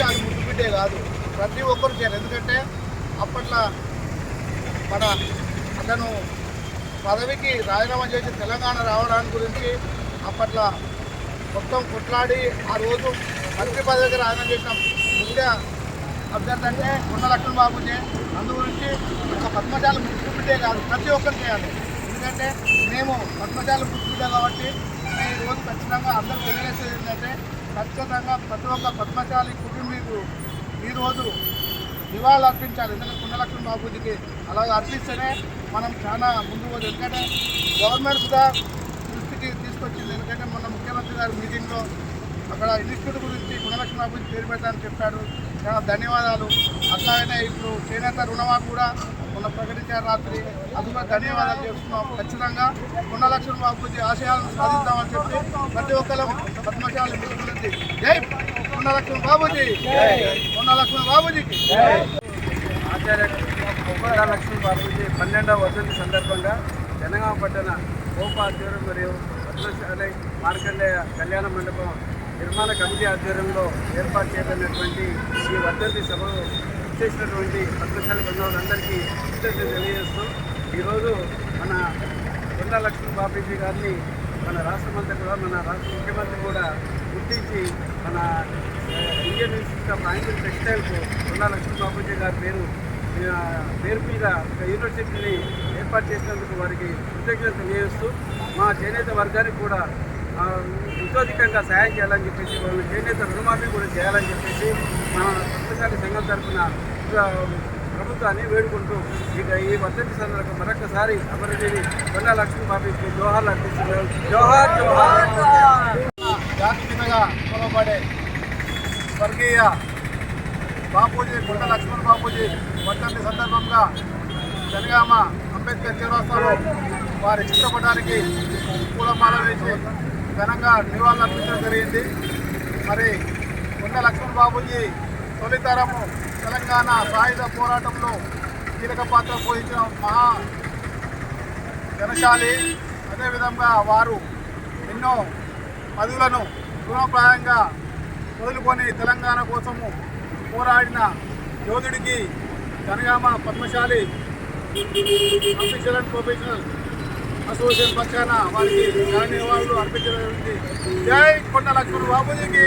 కాదు. ప్రతి ఒక్కరు చేయాలి. ఎందుకంటే అప్పట్లో మన అతను పదవికి రాజీనామా చేసి తెలంగాణ రావడానికి గురించి అప్పట్లో మొత్తం కొట్లాడి ఆ రోజు మంత్రి పదవికి రాజీనామా చేసిన ముందే అభ్యర్థి అంటే కొండ లక్ష్మణ బాబునే. అందు గురించి ఒక పద్మశాల ముఖ్యమంత్రి కాదు. ప్రతి ఒక్కరు చేయాలి. ఎందుకంటే మేము పద్మశాల ముఖ్యమంత్రి కాబట్టి మేము ఈ రోజు ఖచ్చితంగా అందరూ తెలియజేసేది ఏంటంటే ఖచ్చితంగా ప్రతి ఒక్క పద్మశాలి కుటుంబీకు ఈరోజు నివాళులు అర్పించాలి. ఎందుకంటే కుండలక్ష్మణ బాబుజీకి అలాగే అర్పిస్తేనే మనం చాలా ముందు పోదు ఎందుకంటే గవర్నమెంట్ కూడా దృష్టికి తీసుకొచ్చింది. ఎందుకంటే మొన్న ముఖ్యమంత్రి గారి మీటింగ్లో అక్కడ ఇన్స్టిట్యూట్ గురించి గుణలక్ష్మి బాబుజీ పేరు పెట్టాలని చెప్పాడు. చాలా ధన్యవాదాలు. అట్లాగనే ఇప్పుడు చేనేత రుణమాఫీ కూడా మొన్న ప్రకటించారు రాత్రి. అది కూడా ధన్యవాదాలు చేస్తున్నాం. ఖచ్చితంగా గుణలక్ష్మి బాబుజీ ఆశయాలను సాధిస్తామని చెప్పి ప్రతి ఒక్కరం పద్మశాలి జై జై కుండలక్ష్మణ బాబుజీ కుండలక్ష్మణ బాబుజీకి. ఆచార్య లక్ష్మీ బాబుజీ. పన్నెండవ వసతి సందర్భంగా జనగామ పట్టణ గోప ఆధ్వర్యం మరియు పద్మశాలి మార్కండేయ కళ్యాణ మండపం నిర్మాణ కమిటీ ఆధ్వర్యంలో ఏర్పాటు చేయబడినటువంటి ఈ వర్ధంతి సభలో చేసినటువంటి పద్మశాలి బృందాలందరికీ కృతజ్ఞత తెలియజేస్తూ ఈరోజు మన కొండ లక్ష్మీ బాబీజీ గారిని మన రాష్ట్రమంతా కూడా మన రాష్ట్ర ముఖ్యమంత్రి కూడా గుర్తించి మన ఇండియన్ ఇన్స్టిట్యూట్ ఆఫ్ ఆంగిల్ టెక్స్టైల్కు కొండా లక్ష్మీ బాబుజీ గారి పేరు పేరు మీద ఒక యూనివర్సిటీని ఏర్పాటు చేసినందుకు వారికి కృతజ్ఞత తెలియజేస్తూ మా చేనేత వర్గానికి కూడా ఉద్యోగికంగా సహాయం చేయాలని చెప్పేసి వాళ్ళు చేనేత రుణమాఫీ కూడా చేయాలని చెప్పేసి మన పద్మశాలి సంఘం తరఫున ప్రభుత్వాన్ని వేడుకుంటూ ఇక ఈ వసతి సందర్భంగా మరొకసారి అమరదేవి కొండా లక్ష్మీ బాబీకి జోహార్లు అర్పిస్తున్నారు జోహార్ జోహార్! జాతిపితగా కొలబడే స్వర్గీయ బాపూజీ గుంట లక్ష్మణ్ బాపూజీ వర్ధంతి సందర్భంగా జనగామ అంబేద్కర్ చౌరస్తాలో వారి చిత్రపటానికి పూలమాల వేసి ఘనంగా నివాళులు అర్పించడం జరిగింది. మరి గుంట లక్ష్మణ్ బాబూజీ తొలితరము తెలంగాణ సాయుధ పోరాటంలో కీలక పాత్ర పోషించిన మహా జనశాలి అదేవిధంగా వారు ఎన్నో పదవులను తృణప్రాయంగా వదులుకొని తెలంగాణ కోసము పోరాడిన యోధుడికి కనగామ Padmashali official and professional association పక్షాన వారికి ఘన నివాళులు అర్పించడం జరిగింది జై కొండ లక్ష్మణ్ బాబుజీకి